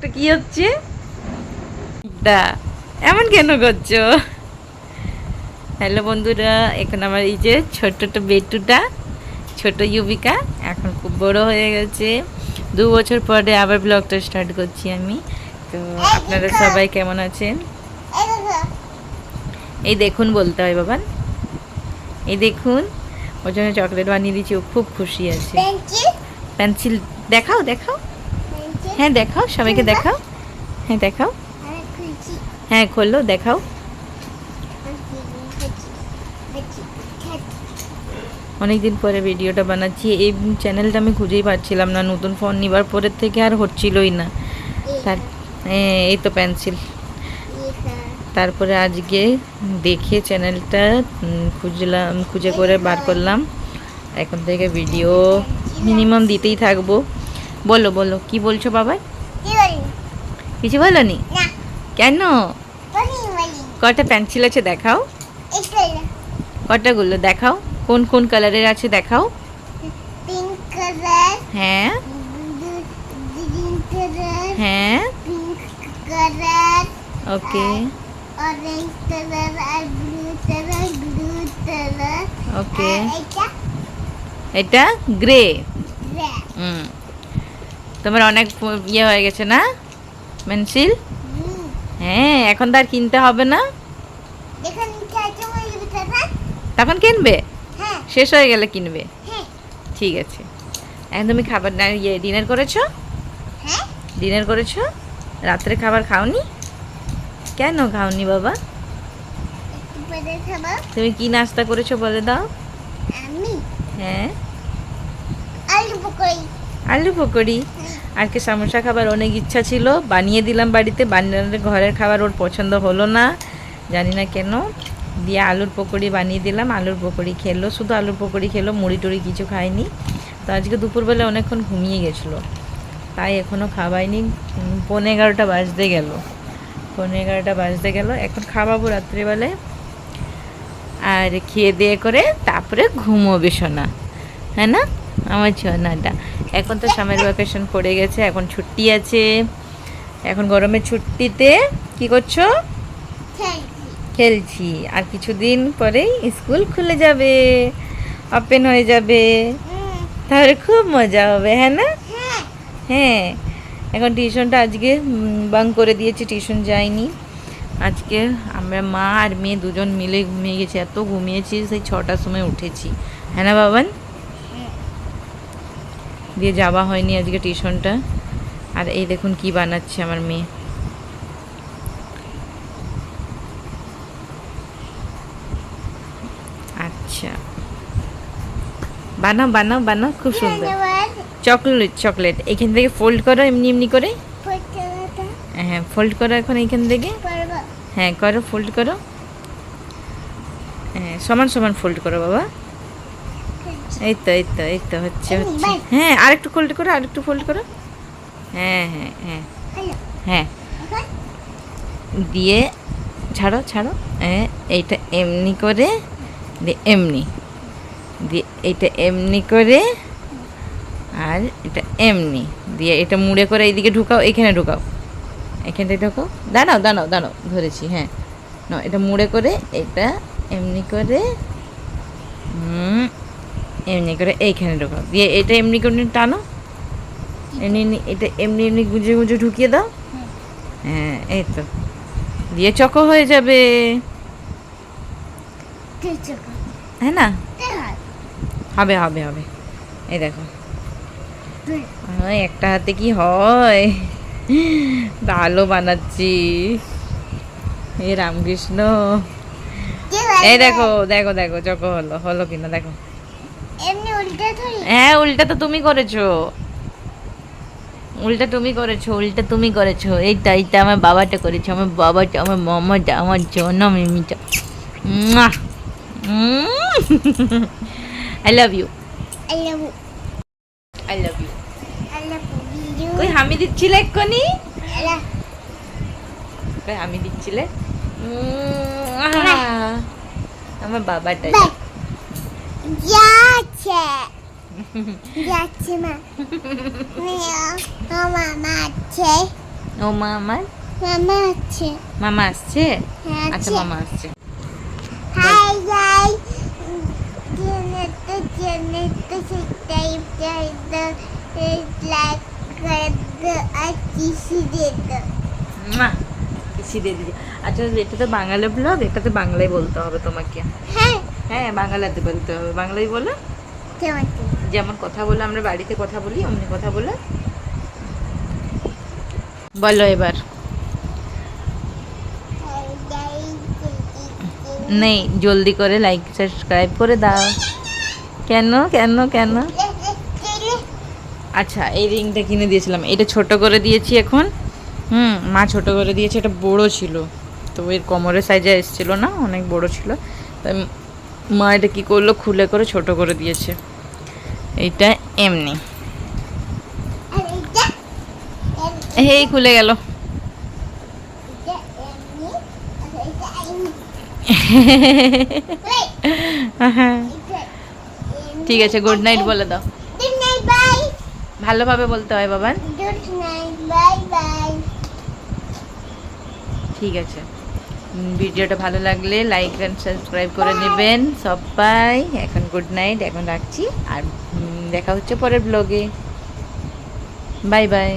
একটা কি হচ্ছে? দা এমন কেন করছ? হ্যালো বন্ধুরা এখন আমার এই যে ছোট্ট বেটুটা ছোট ইউবিকা এখন খুব বড় হয়ে গেছে। দু বছর পরে আবার ব্লগটা স্টার্ট করছি আমি। তো আপনারা সবাই কেমন আছেন? এই দেখুন বলতে হয় বাবান এই দেখুন ওর জন্য চকলেট বানিয়ে দিয়েছি ও খুব খুশি আছে। পেন্সিল দেখাও দেখাও। হ্যাঁ দেখাও সবাইকে দেখাও। হ্যাঁ দেখাও। হ্যাঁ খোলো, দেখাও। অনেকদিন পরে ভিডিওটা বানাচ্ছি। এই চ্যানেলটা আমি খুঁজেই পাচ্ছিলাম না, নতুন ফোন নিবার পরের থেকে আর হচ্ছিলই না। তার এই তো পেন্সিল। তারপরে আজকে দেখে চ্যানেলটা খুঁজলাম, খুঁজে করে বার করলাম। এখন থেকে ভিডিও মিনিমাম দিতেই থাকব। বলো বলো কি বলছো বাবা কিছু বলো নি। কেন? কটা পেন্সিল আছে দেখাও। কটাগুলো দেখাও। কোন কোন কালারের আছে দেখাও। পিঙ্ক কালার হ্যাঁ। গ্রিন কালার হ্যাঁ। Pink colour okay orange colour আর blue colour blue colour okay এটা? এটা গ্রে হুম। তোমার অনেক ইয়ে হয়ে গেছে না? পেন্সিল হ্যাঁ এখন তো আর কিনতে হবে না। তখন কিনবে? শেষ হয়ে গেলে কিনবে। ঠিক আছে। এখন তুমি খাবার না ইয়ে ডিনার করেছ? ডিনার করেছ? রাত্রে খাবার খাওনি? কেন খাওনি বাবা? তুমি কি নাস্তা করেছ বলে দাও। হ্যাঁ। আলু পকোড়ি। আর কি সমোসা খাবার অনেক ইচ্ছা ছিল। বানিয়ে দিলাম বাড়িতে। বানিয়ে ঘরের খাবার ওর পছন্দ হলো না। জানি না কেন। দিয়ে আলুর পকোড়ি বানিয়ে দিলাম। আলুর পকোড়ি খেলো। শুধু আলুর পকোড়ি খেলো মুড়ি টুড়ি কিছু খায়নি তো আজকে দুপুরবেলা অনেকক্ষণ ঘুমিয়ে গেছিল। তাই এখনও খাওয়াইনি উম, পৌনে এগারোটা বাজতে গেল। পৌনে এগারোটা বাজতে গেল। এখন খাওয়াবো রাত্রিবেলায়। আর খেয়ে দিয়ে করে তারপরে ঘুমোবে শোনা হ্যাঁ না? আমার সোনাটা এখন তো সামের ভ্যাকেশন পড়ে গেছে এখন ছুটি আছে। এখন গরমের ছুটিতে কি করছ? খেলছি। আর কিছুদিন পরেই স্কুল খুলে যাবে ওপেন হয়ে যাবে। তাহলে খুব মজা হবে হ্যাঁ না? হ্যাঁ। হ্যাঁ। এখন টিউশনটা আজকে বাং করে দিয়েছি টিউশন যাইনি। আজকে আমরা মা আর মেয়ে দুজন মিলে ঘুমিয়ে গেছি এত ঘুমিয়েছি সেই ছটার সময় উঠেছি। হ্যাঁ না বাবান? দিয়ে যাওয়া হয়নি আজকে টিউশনটা। আর এই দেখুন কি বানাচ্ছে আমার মেয়ে। আচ্ছা। বানাও বানাও বানাও, খুব সুন্দর। Chocolate chocolate. এখান থেকে ফোল্ড করো এমনি এমনি করে। হ্যাঁ ফোল্ড করো এখন এখান থেকে। হ্যাঁ করো ফোল্ড করো। হ্যাঁ সমান সমান ফোল্ড করো বাবা। এই তো এই তো এই তো হচ্ছে হচ্ছে। হ্যাঁ আরেকটু ফোল্ড করো আরেকটু ফোল্ড করো। হ্যাঁ হ্যাঁ হ্যাঁ। হ্যাঁ। দিয়ে ছাড়ো ছাড়ো। হ্যাঁ এইটা এমনি করে দিয়ে এমনি। দিয়ে এইটা এমনি করে আর এটা এমনি। দিয়ে এটা মুড়ে করে এইদিকে ঢুকাও এখানে ঢুকাও। এখানটায় ঢুকাও। দাঁড়াও দাঁড়াও দাঁড়াও ধরেছি হ্যাঁ। না এটা মুড়ে করে এটা এমনি করে হুম, এমনি করে এইখানে ঢুকাও। দিয়ে এটা এমনি করে টানো। এমনি এমনি এটা এমনি এমনি গুঁজে গুজে ঢুকিয়ে দাও। হ্যাঁ এই তো। দিয়ে চকো হয়ে যাবে। হ্যাঁ না? হবে হবে হবে। এই দেখো। একটা হাতে কি হয়? ভালো বানাচ্ছি। এ রামকৃষ্ণ। এই দেখো দেখো দেখো চকো হলো। হলো কিনা দেখো। হ্যাঁ উল্টা তো তুমি করেছ। উল্টা তুমি করেছ উল্টা তুমি করেছ। এইটা এইটা আমার বাবাটা করেছ আমার বাবাটা আমার মামাটা আমার জন্য মিমিটা I love you. I love you I love you. কই হামি দিচ্ছিলে এক্ষুনি? কই হামি দিচ্ছিলে? আমার বাবাটা. যাচ্ছে মা ও মামা আছে মামা আসছে আচ্ছা মামা আসছে হাই গাই জেনেতে জেনেতে সাবস্ক্রাইব লাইক করে দাও আর মা দিয়ে আচ্ছা এটা তো বাঙালি ব্লগ এটাতে বাংলায় বলতে হবে তোমাকে হ্যাঁ হ্যাঁ বাংলাতে বলতে হবে বাংলায় বলে যেমন কথা বলে, আমরা বাড়িতে কথা বলি, অমনি কথা বলে। বলো এবার। নেই, জলদি করে লাইক সাবস্ক্রাইব করে দাও। কেন কেন কেন? আচ্ছা এই রিংটা কিনে দিয়েছিলাম। এটা ছোট করে দিয়েছি এখন। হুম, মা ছোট করে দিয়েছে, এটা বড় ছিল। তো এর কোমরের সাইজে এসেছিল না, অনেক বড় ছিল। তাই মা এটা কী করল? খুলে করে ছোট করে দিয়েছে। এইটা এমনি। এই খুলে গেল। ঠিক আছে গুড নাইট বলে দাও। ভালোভাবে বলতে হয় বাই ঠিক আছে। ভিডিওটা ভালো লাগলে লাইক অ্যান্ড সাবস্ক্রাইব করে নেবেন। সবাই, এখন গুড নাইট এখন রাখছি। আর দেখা হচ্ছে পরের ব্লগে বাই বাই